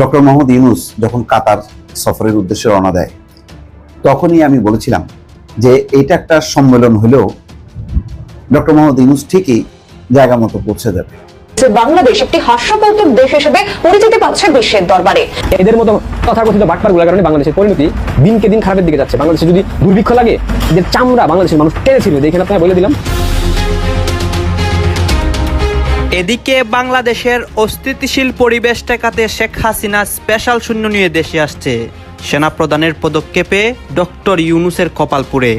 Doctor Mohammad Yunus যখন কাতার সফরের উদ্দেশ্যে রওনা দেয় তখনই আমি বলেছিলাম যে এটা একটা সম্মেলন হলেও ডক্টর মোহাম্মদ ইউনুস ঠিকই জায়গা মতো পৌঁছে যাবে বাংলাদেশ একটি হাস্যকৌতুক দেশ হিসেবে পরিচিতি পাচ্ছে বিশ্বের দরবারে। এদের মতো তথাকথিত বাটপারগুলোর কারণে বাংলাদেশের পরিণতি দিনকে দিন খারাপের দিকে যাচ্ছে। বাংলাদেশে যদি দুর্ভিক্ষ লাগে যে চামড়া বাংলাদেশের মানুষ টেনেছিল দেখেন আপনারা বলে দিলাম। এদিকে বাংলাদেশের অস্থিতিশীল পরিবেশ ঠেকাতে শেখ হাসিনা স্পেশাল শূন্য নিয়ে দেশে আসছে। সেনা সেনাপ্রধানের পদক্ষেপে ডক্টর ইউনুসের কপালপুরে।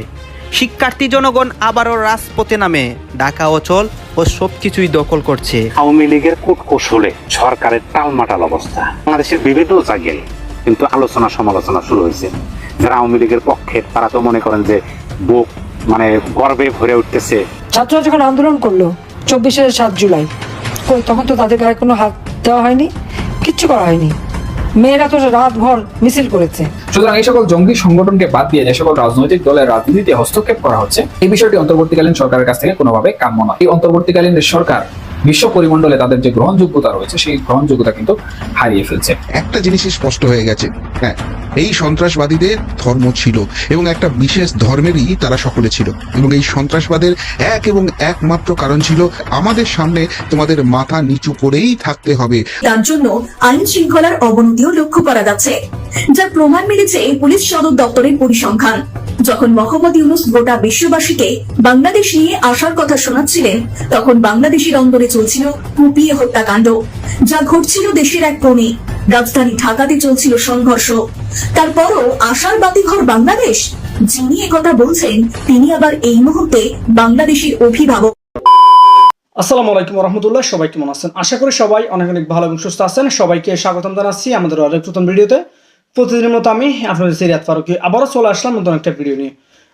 শিক্ষার্থী জনগণ আবারও রাজপথে নামে। ঢাকা অচল ও সবকিছুই দখল করছে। আওয়ামী লীগের কূটকৌশলে সরকারের টালমাটাল অবস্থা। বাংলাদেশের বিভিন্ন জায়গায় কিন্তু আলোচনা সমালোচনা শুরু হয়েছে। যারা আওয়ামী লীগের পক্ষে তারা তো মনে করেন যে বুক মানে গর্বে ভরে উঠতেছে। ছাত্ররা যখন আন্দোলন করল চব্বিশে সাত জুলাই। কই তখন তো তাদের গায়ে কোনো হাত দেওয়া হয়নি কিচ্ছু করা হয়নি। মেয়েরা তো রাত ভর মিছিল করেছে। সুতরাং এই সকল জঙ্গি সংগঠনকে বাদ দিয়ে যে সকল রাজনৈতিক দলের রাজনীতিতে হস্তক্ষেপ করা হচ্ছে এই বিষয়টি অন্তর্বর্তীকালীন সরকারের কাছ থেকে কোনোভাবে কাম্য নয়। এই অন্তর্বর্তীকালীন সরকার বিশ্ব পরিমণ্ডলে তাদের যে গ্রহণযোগ্যতা রয়েছে সেই গ্রহণযোগ্যতা কিন্তু হারিয়ে ফেলছে। একটা জিনিসই স্পষ্ট হয়ে গেছে। হ্যাঁ এই সন্ত্রাসবাদীদের ধর্ম ছিল এবং একটা বিশেষ ধর্মেরই তারা সকলে ছিল। এবং এই সন্ত্রাসবাদের এক এবং একমাত্র কারণ ছিল আমাদের সামনে তোমাদের মাথা নিচু করেই থাকতে হবে। তার জন্য আইন শৃঙ্খলার অবনতিও লক্ষ্য করা যাচ্ছে, যার প্রমাণ মিলেছে পুলিশ সদর দপ্তরের পরিসংখ্যান। যখন মোহাম্মদ ইউনুস গোটা বিশ্ববাসীকে বাংলাদেশ নিয়ে আসার কথা শোনাচ্ছিলেন, তখন বাংলাদেশের অন্দরে চলছিল কুপিয়ে হত্যাকাণ্ড, যা ঘটছিল দেশের এক কোণে। রাজধানী ঢাকাতে চলছিল সংঘর্ষ। তারপরও আশার বাতিঘর বাংলাদেশ, যিনি কথা বলছেন, তিনি আবার এই মুহূর্তে বাংলাদেশের অভিভাবক। আসসালামু আলাইকুম রহমতুল্লাহ সবাই কেমন আছেন? আশা করি সবাই অনেক অনেক ভালো এবং সুস্থ আছেন। সবাইকে স্বাগতম জানাচ্ছি আমাদের আরেক নতুন ভিডিওতে। প্রতিদিনের মতো আমি আপনাদের সিরিয়াত ফারুকি, আবারও চলে আসলাম নতুন একটা ভিডিও নিয়ে।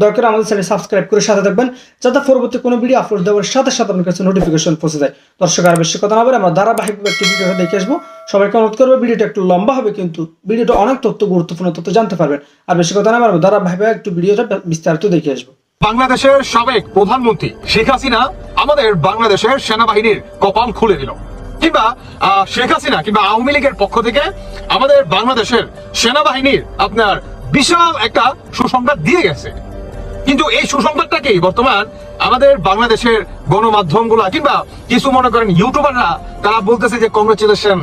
দয়া করে আমাদের চ্যানেল সাবস্ক্রাইব করে সাথে থাকবেন, যাতে পরবর্তী কোনো ভিডিও আপলোড দেওয়ার সাথে সাথে আপনার কাছে নোটিফিকেশন পৌঁছে যায়। দর্শক, আর বেশি কথা না বলে আমরা ধারাবাহিকভাবে একটু ভিডিওটা দেখে আসব। সবাইকে অনুরোধ করব ভিডিওটা একটু লম্বা হবে কিন্তু ভিডিওটা অনেক তথ্য, গুরুত্বপূর্ণ তথ্য জানতে পারবেন। আর বেশি কথা না বলব ধারাবাহিকভাবে একটু ভিডিওটা বিস্তারিত দেখে আসব। বাংলাদেশের সাবেক প্রধানমন্ত্রী শেখ হাসিনা আমাদের বাংলাদেশের সেনাবাহিনীর কপাল খুলে দিল। কিংবা শেখ হাসিনা কিংবা আওয়ামী লীগের পক্ষ থেকে আমাদের বাংলাদেশের সেনাবাহিনীর আপনার বিশাল একটা সুসংবাদ দিয়ে গেছে। কিন্তু এই সুসংবাদটাকেই বর্তমান আমাদের বাংলাদেশের গণমাধ্যমগুলা কিংবা কিছু মনে করেন ইউটিউবাররা তারা বলতেছে যে কংগ্রেচুলেশন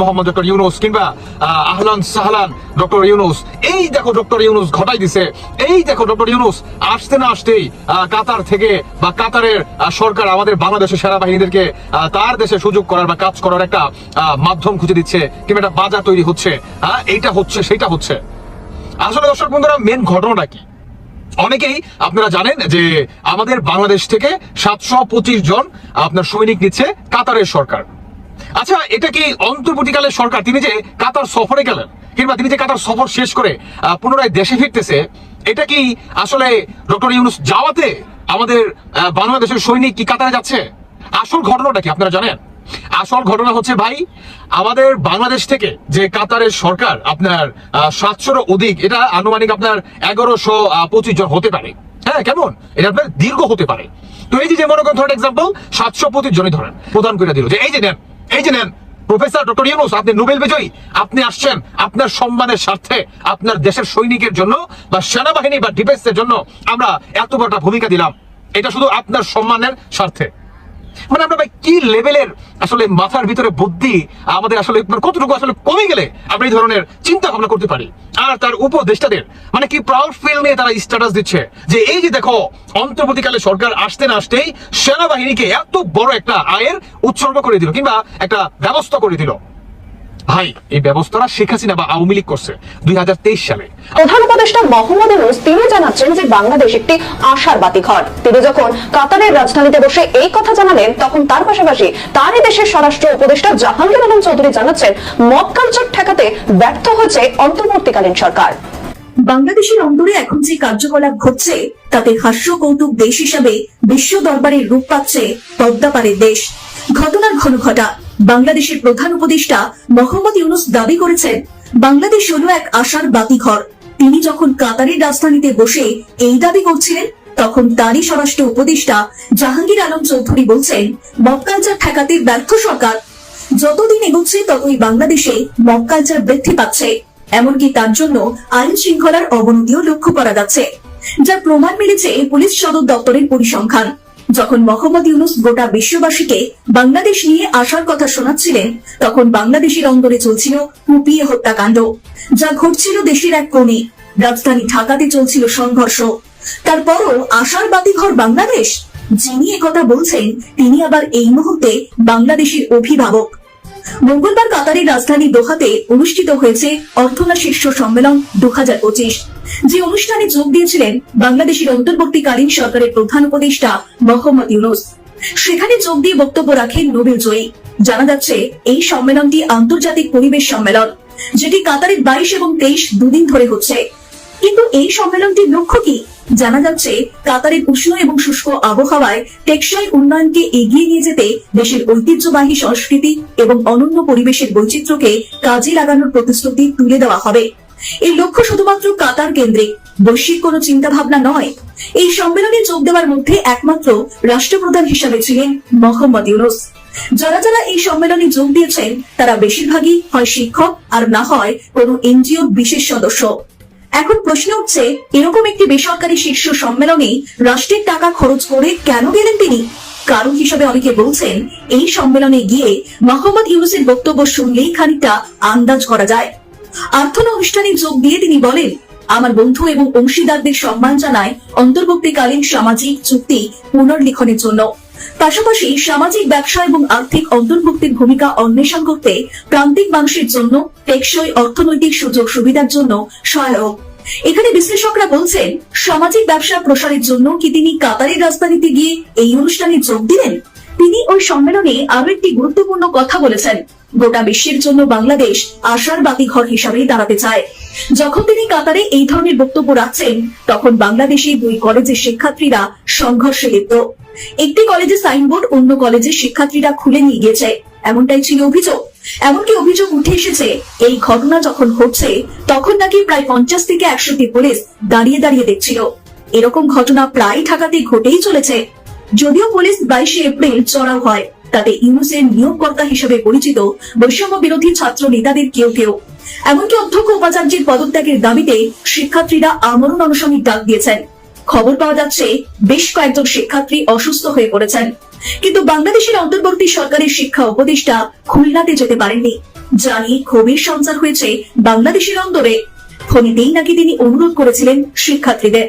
মোহাম্মদ ডক্টর ইউনুস কিংবা আহ, আহলান সাহলান ডক্টর ইউনুস। এই দেখো ডক্টর ইউনুস ঘটাই দিছে। এই দেখো ডক্টর ইউনুস আসতে না আসতেই কাতার থেকে বা কাতারের সরকার আমাদের বাংলাদেশের সেনাবাহিনীদেরকে তার দেশে সুযোগ করার বা কাজ করার একটা মাধ্যম খুঁজে দিচ্ছে কিংবা একটা বাজার তৈরি হচ্ছে। আহ, এইটা হচ্ছে সেইটা হচ্ছে। আসলে দর্শক বন্ধুরা মেন ঘটনাটা কি? অনেকেই আপনারা জানেন যে আমাদের বাংলাদেশ থেকে সাতশো পঁচিশ জন আপনার সৈনিক নিচ্ছে কাতারের সরকার। আচ্ছা এটা কি অন্তর্বর্তীকালের সরকার? তিনি যে কাতার সফরে গেলেন, কিংবা তিনি যে কাতার সফর শেষ করে পুনরায় দেশে ফিরতেছে, এটা কি আসলে ডক্টর ইউনুস যাওয়াতে আমাদের বাংলাদেশের সৈনিক কি কাতারে যাচ্ছে? আসল ঘটনাটা কি আপনারা জানেন? আসল ঘটনা হচ্ছে ভাই, আমাদের বাংলাদেশ থেকে যে কাতারের সরকার আপনার সাতশোর অধিক, এটা আনুমানিক আপনার এগারোশো পঁচিশ জন হতে পারে। হ্যাঁ কেমন? এটা আপনার দীর্ঘ হতে পারে। তো এই যে মনে করেন, ধরেন এক্সাম্পল সাতশো পঁচিশ জনই ধরেন প্রদান করে দিল যে, এই যে নেন, এই যে নেন প্রফেসর ডক্টর ইউনুস আপনি নোবেল বিজয়ী, আপনি আসছেন আপনার সম্মানের স্বার্থে আপনার দেশের সৈনিকের জন্য বা সেনাবাহিনী বা ডিফেন্সের জন্য আমরা এত বড় ভূমিকা দিলাম। এটা শুধু আপনার সম্মানের স্বার্থে। মানে আমরা ভাই, কি লেভেলের আসলে মাথার ভিতরে বুদ্ধি, আমাদের আসলে মানে কতটুকু আসলে কমে গেলে আমরা এই ধরনের চিন্তা ভাবনা করতে পারি? আর তার উপদেষ্টাদের মানে কি প্রাউড ফিল নিয়ে তারা স্ট্যাটাস দিচ্ছে? যে এই যে দেখো, অন্তর্বর্তীকালে সরকার আসতে না আসতেই সেনাবাহিনীকে এত বড় একটা আয়ের উৎসর্গ করে দিল, কিংবা একটা ব্যবস্থা করে দিল। ভাই এই ব্যবস্থাটা শেখ হাসিনা বা আওয়ামী লীগ করছে দুই সালে। প্রধান উপদেষ্টা মোহাম্মদ ইউনুস তিনি জানাচ্ছেন যে বাংলাদেশ একটি আশার বাতিঘর। তিনি যখন কাতারের রাজধানীতে বসে এই কথা জানালেন তখন তার পাশাপাশি তারই দেশের স্বরাষ্ট্র উপদেষ্টা জাহাঙ্গীর আলম চৌধুরী জানাচ্ছেন কালচার ঠেকাতে ব্যর্থ হয়েছে অন্তর্বর্তীকালীন সরকার। বাংলাদেশের অন্দরে এখন যে কার্যকলাপ ঘটছে তাতে হাস্য কৌতুক দেশ হিসাবে বিশ্ব দরবারে রূপ পাচ্ছে পদ্মাপাড়ের দেশ। ঘটনার ঘন ঘটা। বাংলাদেশের প্রধান উপদেষ্টা মোহাম্মদ ইউনুস দাবি করেছেন, বাংলাদেশ হলো এক আশার বাতিঘর। তিনি যখন কাতারের রাজধানীতে বসে এই দাবি করছিলেন, তখন তারই স্বরাষ্ট্র উপদেষ্টা জাহাঙ্গীর আলম চৌধুরী বলছেন মক্কালচার ঠেকাতে ব্যর্থ সরকার। যতদিন এগোচ্ছে, ততই বাংলাদেশে মক্কালচার বৃদ্ধি পাচ্ছে। এমনকি তার জন্য আইন শৃঙ্খলার অবনতিও লক্ষ্য করা যাচ্ছে, যার প্রমাণ মিলেছে পুলিশ সদর দপ্তরের পরিসংখ্যান। যখন মোহাম্মদ ইউনুস গোটা বিশ্ববাসীকে বাংলাদেশ নিয়ে আসার কথা শোনাচ্ছিলেন, তখন বাংলাদেশের অন্দরে চলছিল কুপিয়ে হত্যাকাণ্ড, যা ঘটছিল দেশের এক কোণে। রাজধানী ঢাকাতে চলছিল সংঘর্ষ। তারপরও আশার বাতিঘর বাংলাদেশ? যিনি কথা বলছেন, তিনি আবার এই মুহূর্তে বাংলাদেশের অভিভাবক। মঙ্গলবার কাতারের রাজধানী দোহাতে অনুষ্ঠিত হয়েছে অর্থনা শীর্ষ সম্মেলন দু যে অনুষ্ঠানে যোগ দিয়েছিলেন বাংলাদেশের অন্তর্বর্তীকালীন সরকারের প্রধান উপদেষ্টা মোহাম্মদ ইউনুস। সেখানে যোগ দিয়ে বক্তব্য রাখেন নোবেল জয়ী। জানা যাচ্ছে, এই সম্মেলনটি আন্তর্জাতিক পরিবেশ সম্মেলন, যেটি কাতারের বাইশ এবং তেইশ দুদিন ধরে হচ্ছে। কিন্তু এই সম্মেলনটির লক্ষ্য কি? জানা যাচ্ছে কাতারের উষ্ণ এবং শুষ্ক আবহাওয়ায় টেকসই উন্নয়নকে এগিয়ে নিয়ে যেতে দেশের ঐতিহ্যবাহী সংস্কৃতি এবং অনন্য পরিবেশের বৈচিত্র্যকে কাজে লাগানোর প্রতিশ্রুতি তুলে দেওয়া হবে। এই লক্ষ্য শুধুমাত্র কাতার কেন্দ্রিক, বৈশ্বিক কোনো চিন্তা ভাবনা নয়। এই সম্মেলনে যোগ দেওয়ার মধ্যে একমাত্র রাষ্ট্রপ্রধান হিসাবে ছিলেন মোহাম্মদ ইউনুস। যারা যারা এই সম্মেলনে যোগ দিয়েছেন, তারা বেশিরভাগই হয় শিক্ষক আর না হয় কোনো এনজিওর বিশেষ সদস্য। এখন প্রশ্ন উঠছে এরকম একটি বেসরকারি শীর্ষ সম্মেলনে রাষ্ট্রের টাকা খরচ করে কেন গেলেন তিনি? কারণ হিসেবে অনেকে বলছেন, এই সম্মেলনে গিয়ে মোহাম্মদ ইউনুসের বক্তব্য শুনলেই খানিকটা আন্দাজ করা যায়। আর্থনা অনুষ্ঠানে যোগ দিয়ে তিনি বলেন, আমার বন্ধু এবং অংশীদারদের সম্মান জানায় অন্তর্বর্তীকালীন সামাজিক চুক্তি পুনর্লিখনের জন্য। পাশাপাশি সামাজিক ব্যবসা এবং আর্থিক অন্তর্ভুক্তির ভূমিকা অন্বেষণ করতে প্রান্তিক মানুষের জন্য টেকসই অর্থনৈতিক সুযোগ সুবিধার জন্য সহায়ক। এখানে বিশ্লেষকরা বলছেন, সামাজিক ব্যবসা প্রসারের জন্য কি তিনি কাতারের রাজধানীতে গিয়ে এই অনুষ্ঠানে যোগ দিলেন? তিনি ওই সম্মেলনে আরও একটি গুরুত্বপূর্ণ কথা বলেছেন। গোটা বিশ্বের জন্য বাংলাদেশ আশার বাতিঘর হিসাবেই দাঁড়াতে চায়। যখন তিনি কাতারে এই ধরনের বক্তব্য রাখছেন, তখন বাংলাদেশি দুই কলেজের শিক্ষার্থীরা সংঘর্ষে লিপ্ত। একটি কলেজে সাইনবোর্ড অন্য কলেজের শিক্ষার্থীরা খুলে নিয়ে গিয়েছে। এমনটাই ছিল অভিযোগ। এমনকি অভিযোগ উঠে এসেছে, এই ঘটনা যখন ঘটছে, তখন নাকি প্রায় পঞ্চাশ থেকে একশোটি পুলিশ দাঁড়িয়ে দাঁড়িয়ে দেখছিল। এরকম ঘটনা প্রায় ঢাকাতে ঘটেই চলেছে। যদিও পুলিশ বাইশে এপ্রিল চড়াও হয়, তাতে ইউনুসের নিয়োগকর্তা হিসেবে পরিচিত বৈষম্য বিরোধী ছাত্র নেতাদের কেউ কেউ। এমনকি অধ্যক্ষ উপাচার্যের পদত্যাগের দাবিতে শিক্ষার্থীরা আমরণ অনশনের ডাক দিয়েছেন। খবর পাওয়া যাচ্ছে বেশ কয়েকজন শিক্ষার্থী অসুস্থ হয়ে পড়েছেন। কিন্তু বাংলাদেশের অন্তর্বর্তী সরকারের শিক্ষা উপদেষ্টা খুলনাতে যেতে পারেননি। জানি ক্ষোভের সঞ্চার হয়েছে বাংলাদেশের অন্তরে। ফোনেতেই নাকি তিনি অনুরোধ করেছিলেন শিক্ষার্থীদের।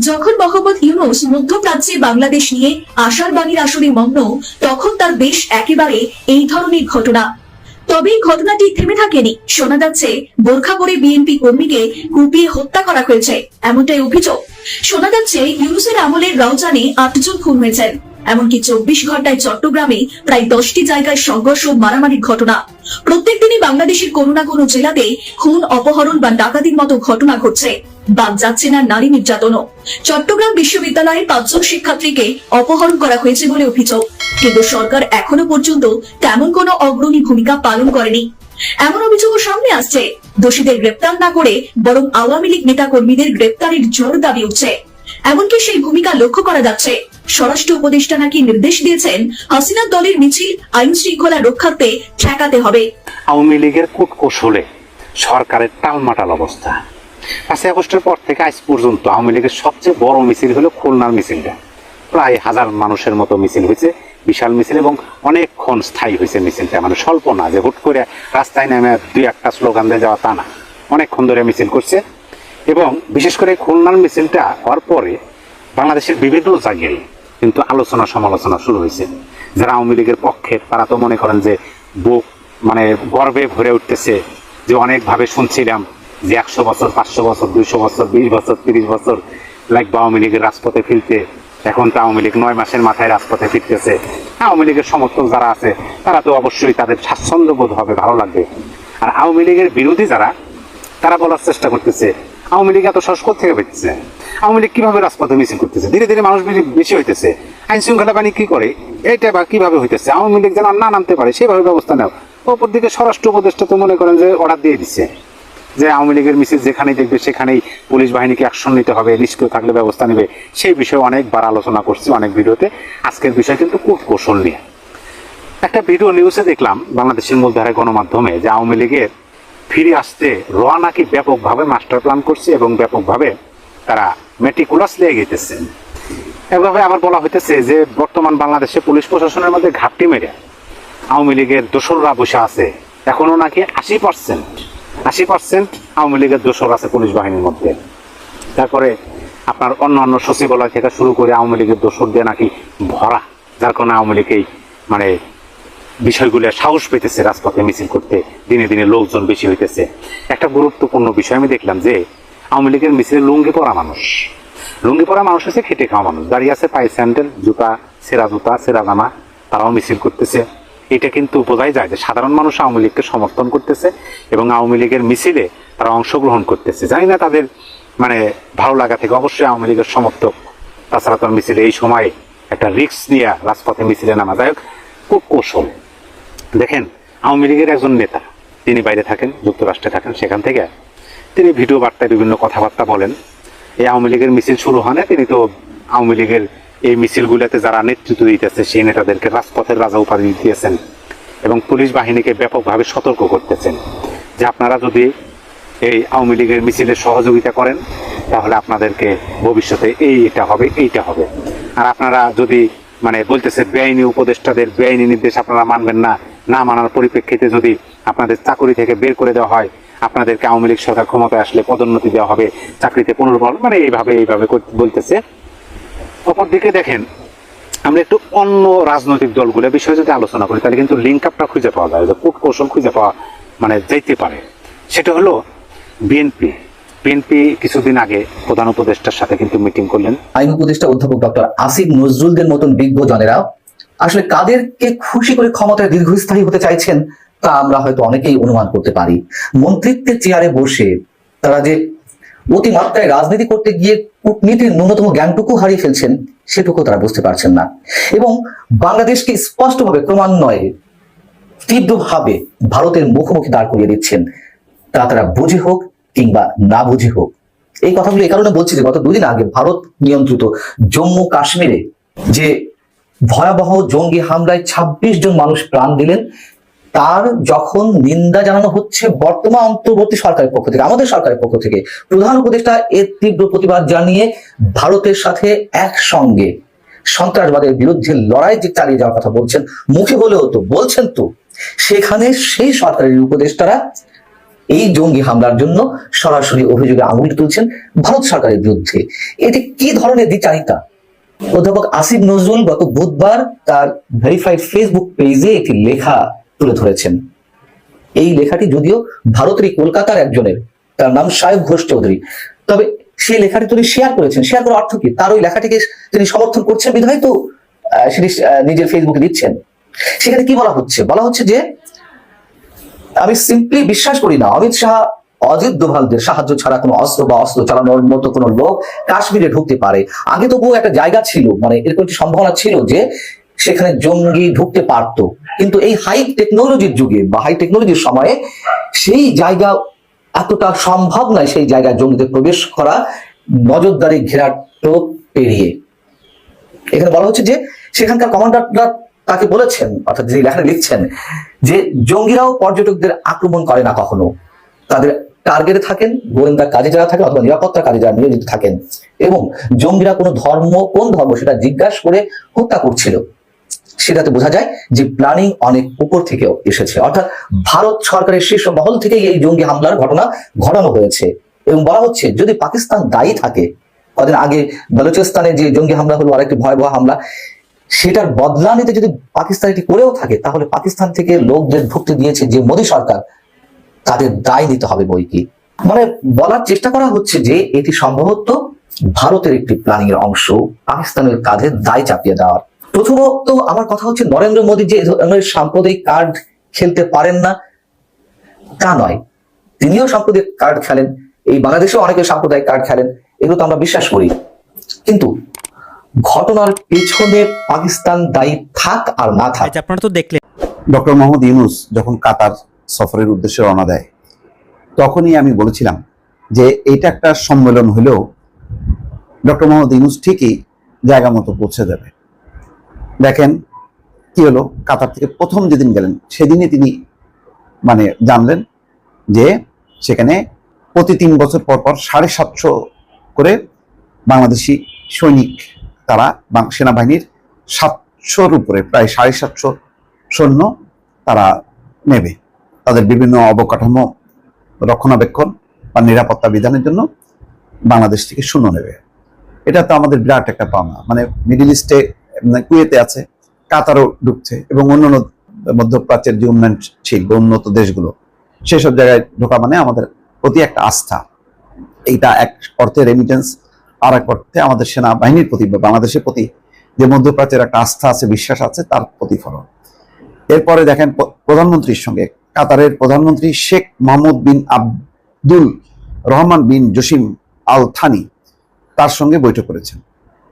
যখন মোহাম্মদ ইউনুস মধ্যপ্রাচ্যে বাংলাদেশ নিয়ে আশার বাণীর আসরে মগ্ন, তখন তার দেশ একেবারে এই ধরনের ঘটনা। তবে এই ঘটনাটি থেমে থাকেনি। শোনা যাচ্ছে, বোরখা পরে বিএনপি কর্মীকে কুপিয়ে হত্যা করা হয়েছে, এমনটাই অভিযোগ। শোনা যাচ্ছে, ইউনুসের আমলের রাউজানে আটজন খুন হয়েছেন। এমনকি চব্বিশ ঘন্টায় চট্টগ্রামে প্রায় দশটি জায়গায় সংঘর্ষ মারামারির ঘটনা। প্রত্যেক দিনই বাংলাদেশের কোনো না কোনো জেলাতে খুন, অপহরণ বা ডাকাতির মতো ঘটনা ঘটছে। বাদ যাচ্ছে না নারী নির্যাতনও। চট্টগ্রাম বিশ্ববিদ্যালয়ের পাঁচজন শিক্ষার্থীকে অপহরণ করা হয়েছে বলে অভিযোগ। কিন্তু সরকার এখনও পর্যন্ত তেমন কোনো অগ্রণী ভূমিকা পালন করেনি। এমন অভিযোগও সামনে আসছে। দোষীদের গ্রেপ্তার না করে বরং আওয়ামী লীগ নেতা কর্মীদের গ্রেপ্তারের জোর দাবি উঠছে। এমনকি সেই ভূমিকা লক্ষ্য করা যাচ্ছে। স্বরাষ্ট্র উপদেষ্টা নাকি নির্দেশ দিয়েছেন হাসিনা দলের মিছিল আইন শৃঙ্খলা রক্ষার্থে ঠেকাতে হবে। আওয়ামী লীগের কূটকৌশলে সরকারের টালমাটাল অবস্থা। পাঁচই আগস্টের পর থেকে আজ পর্যন্ত আওয়ামী লীগের সবচেয়ে বড় মিছিল হলো খুলনার মিছিলটা। প্রায় হাজার মানুষের মতো মিছিল হয়েছে, বিশাল মিছিল এবং অনেকক্ষণ স্থায়ী হয়েছে মিছিলটা। মানে স্বল্প না যে হুট করে রাস্তায় নেমে দুই একটা স্লোগান দিয়ে যাওয়া তা না। অনেকক্ষণ ধরে মিছিল করছে এবং বিশেষ করে খুলনার মিছিলটা হওয়ার পরে বাংলাদেশের বিভিন্ন জায়গায় কিন্তু আলোচনা সমালোচনা শুরু হয়েছে। যারা আওয়ামী লীগের পক্ষের তারা তো মনে করেন যে বুক মানে গর্বে ভরে উঠতেছে যে অনেকভাবে শুনছিলাম যে একশো বছর, পাঁচশো বছর, দুইশো বছর, বিশ বছর, তিরিশ বছর লাগবে আওয়ামী লীগের রাজপথে ফিরতে, এখন তো আওয়ামী লীগ নয় মাসের মাথায় রাজপথে ফিরতেছে। আওয়ামী লীগের সমর্থক যারা আছে, তারা তো অবশ্যই তাদের স্বাচ্ছন্দ্য বোধ হবে, ভালো লাগবে। আর আওয়ামী লীগের বিরোধী যারা, তারা বলার চেষ্টা করতেছে আওয়ামী লীগ এত সস্কর থেকে পেতেছে আওয়ামী লীগ কীভাবে রাজপথে মিছিল করতেছে? ধীরে ধীরে মানুষ বেশি হইতেছে। আইন শৃঙ্খলা বাহিনী কি করে? এটা বা কীভাবে হইতেছে? আওয়ামী লীগ যেন না নামতে পারে, সেভাবে ব্যবস্থা নেও অপর দিকে স্বরাষ্ট্র উপদেষ্টা তো মনে করেন যে অর্ডার দিয়ে দিচ্ছে যে আওয়ামী লীগের মিছিল যেখানেই দেখবে সেখানেই পুলিশ বাহিনীকে অ্যাকশন নিতে হবে, নিষ্ক্রিয় থাকলে ব্যবস্থা নেবে। সেই বিষয়ে অনেকবার আলোচনা করছি, অনেক ভিডিওতে। আজকের বিষয় কিন্তু কূট কৌশল নিয়ে। একটা ভিডিও নিউজে দেখলাম, বাংলাদেশের মূলধারায় গণমাধ্যমে, যে আওয়ামী লীগের ফিরে আসতে রোয়া নাকি ব্যাপকভাবে মাস্টার প্ল্যান করছে এবং ব্যাপকভাবে তারা মেটিকুলাস লেগে গেতেছে। এভাবে আবার বলা হইতেছে যে বর্তমান বাংলাদেশে পুলিশ প্রশাসনের মধ্যে ঘাপটি মেরে আওয়ামী লীগের দোসররা বসে আছে। এখনও নাকি আশি পার্সেন্ট আশি পার্সেন্ট আওয়ামী লীগের দোসর আছে পুলিশ বাহিনীর মধ্যে। তারপরে আপনার অন্য অন্য সচিবালয় থেকে শুরু করে আওয়ামী লীগের দোসর দিয়ে নাকি ভরা। যার কারণে আওয়ামী লীগেই মানে বিষয়গুলো সাহস পেতেছে রাজপথে মিছিল করতে। দিনে দিনে লোকজন বেশি হইতেছে। একটা গুরুত্বপূর্ণ বিষয় আমি দেখলাম যে, আওয়ামী লীগের মিছিলে লুঙ্গি পরা মানুষ। লুঙ্গি পরা মানুষ আছে খেটে খাওয়া মানুষ। দাঁড়িয়ে আছে পায়ে স্যান্ডেল, জুতা, সেরা জুতা, সেরা জামা, তারাও মিছিল করতেছে। এটা কিন্তু বোঝাই যায় যে সাধারণ মানুষ আওয়ামী লীগকে সমর্থন করতেছে এবং আওয়ামী লীগের মিছিলে তারা অংশগ্রহণ করতেছে। জানি না তাদের মানে ভালো লাগা থেকে অবশ্যই আওয়ামী লীগের সমর্থক। তাছাড়া তার মিছিলে এই সময়ে একটা রিস্ক নিয়ে রাজপথে মিছিলে নামা। যাই হোক, খুব কৌশল। দেখেন, আওয়ামী লীগের একজন নেতা, তিনি বাইরে থাকেন, যুক্তরাষ্ট্রে থাকেন, সেখান থেকে তিনি ভিডিও বার্তায় বিভিন্ন কথাবার্তা বলেন। এই আওয়ামী লীগের মিছিল শুরু হয় না, তিনি তো আওয়ামী লীগের এই মিছিলগুলোতে যারা নেতৃত্ব দিতেছে, সেই নেতাদেরকে রাজপথের রাজা উপাধি দিয়েছেন এবং পুলিশ বাহিনীকে ব্যাপকভাবে সতর্ক করতেছেন। যে আপনারা যদি এই আওয়ামী লীগের মিছিলে সহযোগিতা করেন, তাহলে আপনাদেরকে ভবিষ্যতে এই এটা হবে, এইটা হবে। আর আপনারা যদি মানে বলতেছে, বেআইনি উপদেষ্টাদের বেআইনি নির্দেশ আপনারা মানবেন না না মানার পরিপ্রেক্ষিতে যদি আপনাদের চাকরি থেকে বের করে দেওয়া হয়, আপনাদেরকে আওয়ামী লীগ সরকার ক্ষমতায় আসলে পদোন্নতি দেওয়া হবে, চাকরিতে পুনর্বল মানে এইভাবে এইভাবে বলতেছে। অপরদিকে দেখেন, আমরা একটু অন্য রাজনৈতিক দলগুলো বিষয়ে যদি আলোচনা করি, তাহলে কিন্তু লিঙ্ক আপটা খুঁজে পাওয়া যায় কূট কৌশল খুঁজে পাওয়া মানে যাইতে পারে। সেটা হলো বিএনপি বিএনপি কিছুদিন আগে প্রধান উপদেষ্টার সাথে কিন্তু মিটিং করলেন। আইন উপদেষ্টা অধ্যাপক ডক্টর আসিফ নজরুলদের মতন বিজ্ঞজনেরা আসলে কাদেরকে খুশি করে ক্ষমতায় দীর্ঘস্থায়ী হতে চাইছেন তা আমরা হয়তো অনেকেই অনুমান করতে পারি। মন্ত্রিত্বের চেয়ারে বসে তারা যে অতিমাত্রায় রাজনীতি করতে গিয়ে কূটনীতির ন্যূনতম জ্ঞানটুকু হারিয়ে ফেলছেন, সেটুকু তারা বুঝতে পারছেন না। এবং বাংলাদেশকে স্পষ্টভাবে, ক্রমান্বয়ে, তীব্রভাবে ভারতের মুখোমুখি দাঁড় করিয়ে দিচ্ছেন। তা তারা বুঝে হোক কিংবা না বুঝে হোক। এই কথাগুলো এই কারণে বলছি যে গত দুদিন আগে ভারত নিয়ন্ত্রিত জম্মু কাশ্মীরে যে ভয়াবহ জঙ্গি হামলায় ২৬ জন মানুষ প্রাণ দিলেন। তার যখন নিন্দা জানানো হচ্ছে, বর্তমান অন্তর্বর্তী সরকারের পক্ষ থেকে, আমাদের সরকারের পক্ষ থেকে, প্রধান উপদেষ্টা এর তীব্র প্রতিবাদ জানিয়ে ভারতের সাথে একসঙ্গে সন্ত্রাসবাদের বিরুদ্ধে লড়াই যে চালিয়ে যাওয়ার কথা বলছেন, মুখে বলেও তো বলছেন তো, সেখানে সেই সরকারের উপদেষ্টারা এই জঙ্গি হামলার জন্য সরাসরি অভিযোগে আঙুল তুলছেন ভারত সরকারের বিরুদ্ধে। এটি কি ধরনের দ্বিচারিতা? অধ্যাপক আসিফ নজরুল গত বুধবার তার ভেরিফাইড ফেসবুক পেজে একটি লেখা তুলে ধরেছেন। এই লেখাটি যদিও ভারতেরই কলকাতার একজনের, তার নাম সাহেব ঘোষ চৌধুরী। তবে সেই লেখাটি তিনি শেয়ার করেছেন। শেয়ার করার অর্থ কি? তার ওই লেখাটিকে তিনি সমর্থন করছেন বিধায় তো সেটি নিজের ফেসবুকে দিচ্ছেন। সেখানে কি বলা হচ্ছে? বলা হচ্ছে যে, আমি সিম্পলি বিশ্বাস করি না। অমিত শাহ অজিত দোভালদের সাহায্য ছাড়া কোনো অস্ত্র বা অস্ত্র চালানোর মতো কোনো লোক কাশ্মীরে ঢুকতে পারে। আগে তবুও একটা জায়গা ছিল মানে এরকম একটি সম্ভাবনা ছিল যে সেখানে জঙ্গি ঢুকতে পারত। কিন্তু এই হাই টেকনোলজির যুগে বা হাই টেকনোলজির সময়ে সেই জায়গা এতটা সম্ভব নয়, সেই জায়গায় জঙ্গিদের প্রবেশ করা, নজরদারি ঘেরাটো পেরিয়ে। এখানে বলা হচ্ছে যে সেখানকার কমান্ডাররা তাকে বলেছেন, অর্থাৎ যিনি লেখাটা লিখছেন, যে জঙ্গিরাও পর্যটকদের আক্রমণ করে না কখনো। তাদের টার্গেটে থাকেন, গোয়েন্দা কাজে যারা থাকেন অথবা নিরাপত্তার কাজে যারা নিয়োজিত থাকেন। এবং জঙ্গিরা কোনো ধর্ম, কোন ধর্ম সেটা জিজ্ঞাসা করে হত্যা করছিল, সেটাতে বোঝা যায় যে প্ল্যানিং অনেক উপর থেকেও এসেছে। অর্থাৎ ভারত সরকারের শীর্ষ মহল থেকেই এই জঙ্গি হামলার ঘটনা ঘটানো হয়েছে। এবং বলা হচ্ছে, যদি পাকিস্তান দায়ী থাকে, কদিন আগে বালুচিস্তানে যে জঙ্গি হামলা হলো, আরেকটি ভয়াবহ হামলা, সেটার বদলা নিতে যদি পাকিস্তান এটি করেও থাকে, তাহলে পাকিস্তান থেকে লোকদের ঢুকতে দিয়েছে যে মোদী সরকার। তাদের দায় নিতে হবে বই কি মানে বলার চেষ্টা করা হচ্ছে যে এটি সম্ভবত ভারতের একটি প্ল্যানিং এর অংশ পাকিস্তানের কাঁধে দায় চাপিয়ে দেওয়ার। প্রথমত আমার কথা হচ্ছে নরেন্দ্র মোদী যে ধরনের সাম্প্রদায়িক কার্ড খেলতে পারেন না তা নয়। তিনিও সাম্প্রদায়িক কার্ড খেলেন এই বাংলাদেশেও অনেকে সাম্প্রদায়িক কার্ড খেলেন এগুলো তো আমরা বিশ্বাস করি। কিন্তু ঘটনার পেছনে পাকিস্তান দায়ী থাক আর না থাক। আচ্ছা আপনারা তো দেখলেন। ডক্টর মোহাম্মদ ইউনুস যখন কাতার সফরের উদ্দেশ্যে রওনা দেয়। তখনই আমি বলেছিলাম যে এটা একটা সম্মেলন হলেও ডক্টর মোহাম্মদ ইউনুস ঠিকই জায়গা মতো পৌঁছে দেবে। দেখেন কি হলো? কাতার থেকে প্রথম যেদিন গেলেন, সেদিনই তিনি মানে জানলেন যে সেখানে প্রতি তিন বছর পর পর সাড়ে সাতশো করে বাংলাদেশি সৈনিক তারা সেনাবাহিনীর সাতশোর উপরে, প্রায় সাড়ে সাতশো সৈন্য তারা নেবে। তাদের বিভিন্ন অবকাঠামো রক্ষণাবেক্ষণ বা নিরাপত্তা বিধানের জন্য বাংলাদেশ থেকে শূন্য নেবে। এটা তো আমাদের বিরাট একটা পাওনা। মানে মিডিল ইস্টে মানে কুয়েতে আছে, কাতারও ঢুকছে এবং অন্যান্য মধ্যপ্রাচ্যের যে উন্নয়নশীল বা উন্নত দেশগুলো, সেসব জায়গায় ঢোকা মানে আমাদের প্রতি একটা আস্থা। এইটা এক অর্থে রেমিটেন্স আর এক অর্থে আমাদের সেনাবাহিনীর প্রতি বা বাংলাদেশের প্রতি যে মধ্যপ্রাচ্যের একটা আস্থা আছে, বিশ্বাস আছে, তার প্রতিফলন। এরপরে দেখেন প্রধানমন্ত্রীর সঙ্গে, কাতারের প্রধানমন্ত্রী Sheikh Mohammed bin Abdul Rahman bin Jassim Al Thani তার সঙ্গে বৈঠক করেছেন।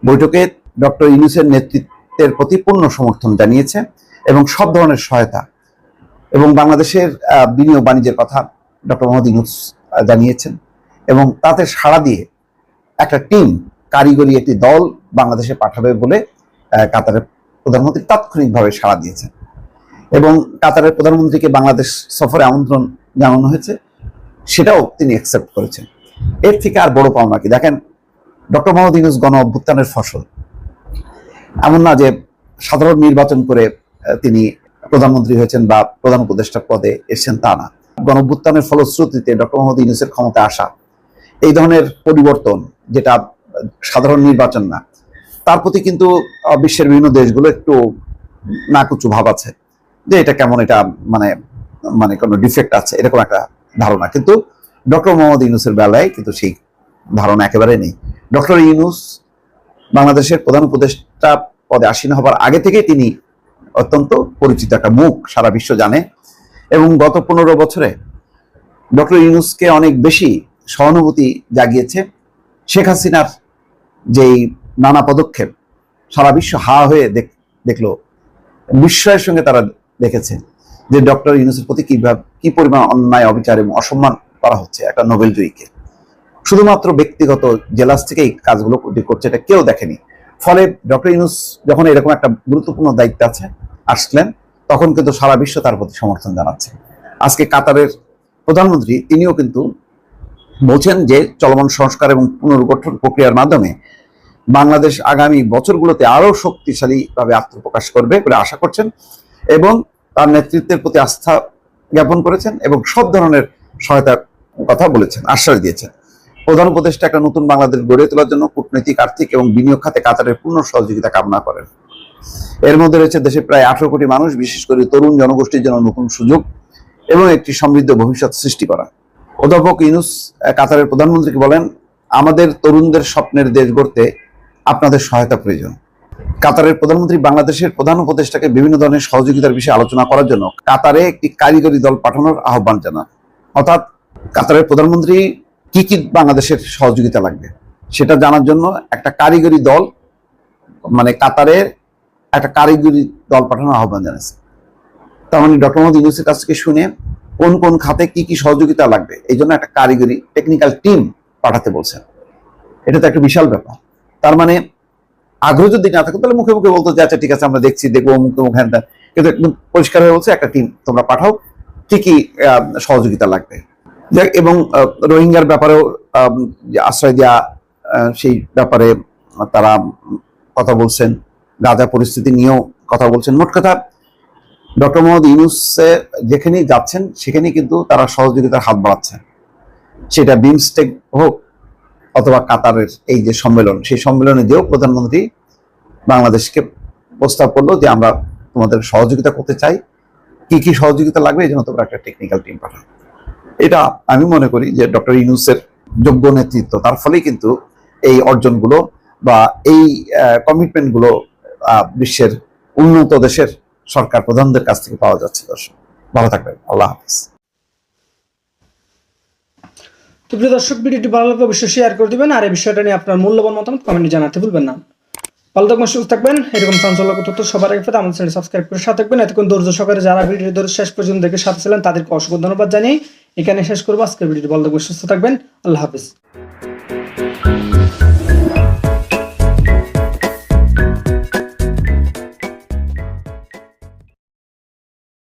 বৈঠকে ডক্টর ইউনুসের নেতৃত্বের প্রতি পূর্ণ সমর্থন জানিয়েছে এবং সব ধরনের সহায়তা এবং বাংলাদেশের বিনিয়োগ বাণিজ্যের কথা ডক্টর মোহাম্মদ ইউনুস জানিয়েছেন এবং তাতে সাড়া দিয়ে একটা টিম কারিগরি একটি দল বাংলাদেশে পাঠাবে বলে কাতারের প্রধানমন্ত্রী তাৎক্ষণিকভাবে সাড়া দিয়েছেন। এবং কাতারের প্রধানমন্ত্রীকে বাংলাদেশ সফরে আমন্ত্রণ জানানো হয়েছে, সেটাও তিনি অ্যাকসেপ্ট করেছেন। এর থেকে আর বড় পাওনা কি? দেখেন, ডক্টর মোহাম্মদ ইউনুস গণ অভ্যুত্থানের ফসল। এমন না যে সাধারণ নির্বাচন করে তিনি প্রধানমন্ত্রী হয়েছেন বা প্রধান উপদেষ্টা পদে এসেছেন তা না। গণ অভ্যুত্থানের ফলশ্রুতিতে ডক্টর মোহাম্মদ ইউনুসের ক্ষমতা আসা, এই ধরনের পরিবর্তন যেটা সাধারণ নির্বাচন না, তার প্রতি কিন্তু বিশ্বের বিভিন্ন দেশগুলো একটু নাকুচু ভাব আছে। যে এটা কেমন এটা মানে মানে কোনো ডিফেক্ট আছে, এরকম একটা ধারণা। কিন্তু ডক্টর মোহাম্মদ ইউনুসের বেলায় কিন্তু সেই ধারণা একেবারে নেই। ডক্টর ইউনুস বাংলাদেশের প্রধান উপদেষ্টা পদে আসীন হবার আগে থেকে তিনি অত্যন্ত পরিচিত একটা মুখ সারা বিশ্ব জানে। এবং গত পনেরো বছরে ডক্টর ইউনুসকে অনেক বেশি সহানুভূতি জাগিয়েছে। শেখ হাসিনার যেই নানা পদক্ষেপ সারা বিশ্ব হা হয়ে দেখ- দেখল। বিস্ময়ের সঙ্গে তারা দেখেছে যে ডক্টর ইউনুসের প্রতি কীভাবে কি পরিমাণ অন্যায়, অবিচার এবং অসম্মান করা হচ্ছে একটা নোবেল জয়ীকে। শুধুমাত্র ব্যক্তিগত জেলাস থেকেই কাজগুলো করছে এটা কেউ দেখেনি। ফলে ডক্টর ইউনুস যখন এরকম একটা গুরুত্বপূর্ণ দায়িত্ব আছে, আসলেন, তখন কিন্তু সারা বিশ্ব তার প্রতি সমর্থন জানাচ্ছে। আজকে কাতারের প্রধানমন্ত্রী, তিনিও কিন্তু বলছেন যে চলমান সংস্কার এবং পুনর্গঠন প্রক্রিয়ার মাধ্যমে বাংলাদেশ আগামী বছরগুলোতে আরও শক্তিশালীভাবে আত্মপ্রকাশ করবে বলে আশা করছেন। এবং তার নেতৃত্বের প্রতি আস্থা জ্ঞাপন করেছেন এবং সব ধরনের সহায়তার কথা বলেছেন, আশ্বাস দিয়েছেন। প্রধান উপদেষ্টা একটা নতুন বাংলাদেশ গড়ে তোলার জন্য কূটনৈতিক, আর্থিক এবং বিনিয়োগ খাতে কাতারের পূর্ণ সহযোগিতা কামনা করেন। এর মধ্যে রয়েছে দেশে প্রায় আঠারো কোটি মানুষ, বিশেষ করে তরুণ জনগোষ্ঠীর জন্য নতুন সুযোগ এবং একটি সমৃদ্ধ ভবিষ্যৎ সৃষ্টি করা। অধ্যাপক ইউনুস কাতারের প্রধানমন্ত্রীকে বলেন, আমাদের তরুণদের স্বপ্নের দেশ গড়তে আপনাদের সহায়তা প্রয়োজন। কাতারের প্রধানমন্ত্রী বাংলাদেশের প্রধান উপদেষ্টাকে বিভিন্ন ধরনের সহযোগিতার বিষয়ে আলোচনা করার জন্য কাতারে একটি কারিগরি দল পাঠানোর আহ্বান জানান। অর্থাৎ কাতারের প্রধানমন্ত্রী কি কি বাংলাদেশের সহযোগিতা লাগবে? সেটা জানার জন্য একটা কারিগরি দল মানে কাতারে একটা কারিগরি দল পাঠানোর আহ্বান জানাচ্ছে। তার মানে ডক্টর মোহাম্মদ ইউনুসের কাছ থেকে শুনে কোন কোন খাতে কি কি সহযোগিতা লাগবে, এই জন্য একটা কারিগরি টেকনিক্যাল টিম পাঠাতে বলছেন। এটা তো একটা বিশাল ব্যাপার। তার মানে আগ্রহ যদি না থাকে, তাহলে মুখে মুখে বলতো যে আচ্ছা ঠিক আছে, আমরা দেখছি, দেখব মুখে মুখে হ্যান। কিন্তু একদম পরিষ্কার হয়ে বলছে, একটা টিম, তোমরা পাঠাও। কি কি সহযোগিতা লাগবে। এবং রোহিঙ্গার ব্যাপারেও আশ্রয় দেওয়া সেই ব্যাপারে তারা কথা বলছেন। গাজা পরিস্থিতি নিয়েও কথা বলছেন। মোট কথা, ডক্টর মোহাম্মদ ইউনুসে যেখানেই যাচ্ছেন, সেখানেই কিন্তু তারা সহযোগিতার হাত বাড়াচ্ছেন সেটা বিমস্টেক হোক অথবা কাতারের এই যে সম্মেলন, সেই সম্মেলনে যেও প্রধানমন্ত্রী বাংলাদেশকে প্রস্তাব করল যে আমরা তোমাদের সহযোগিতা করতে চাই। কি কি সহযোগিতা লাগবে, এই জন্য তোমরা একটা টেকনিক্যাল টিম পাঠাও। এটা আমি মনে করি যে ডক্টর ইউনুসের যোগ্য নেতৃত্ব, তার ফলেই কিন্তু এই অর্জনগুলো বা এই কমিটমেন্টগুলো বিশ্বের উন্নত দেশের সরকার প্রধানদের কাছ থেকে পাওয়া যাচ্ছে। দর্শক, ভালো থাকবেন। আল্লাহ হাফিজ। তো প্রিয় দর্শক, ভিডিওটি ভালো লাগলে অবশ্যই শেয়ার করে দেবেন আর এই বিষয়টা নিয়ে আপনার মূল্যবান মতামত কমেন্টে জানাতে ভুলবেন না। ভালো থাকবেন, সুস্থ থাকবেন। এরকম চাঞ্চল্যক তথ্য সবার আগে আমাদের চ্যানেল সাবস্ক্রাইব করে সাথে থাকবেন। এতক্ষণ ধৈর্য সহকারে যারা ভিডিও ধরে শেষ পর্যন্ত দেখে সাথে ছিলেন, তাদেরকে অসংখ্য ধন্যবাদ জানিয়ে এখানে শেষ করব। আজকের ভিডিওটি ভালো থাকবেন, সুস্থ থাকবেন। আল্লাহ হাফিজ।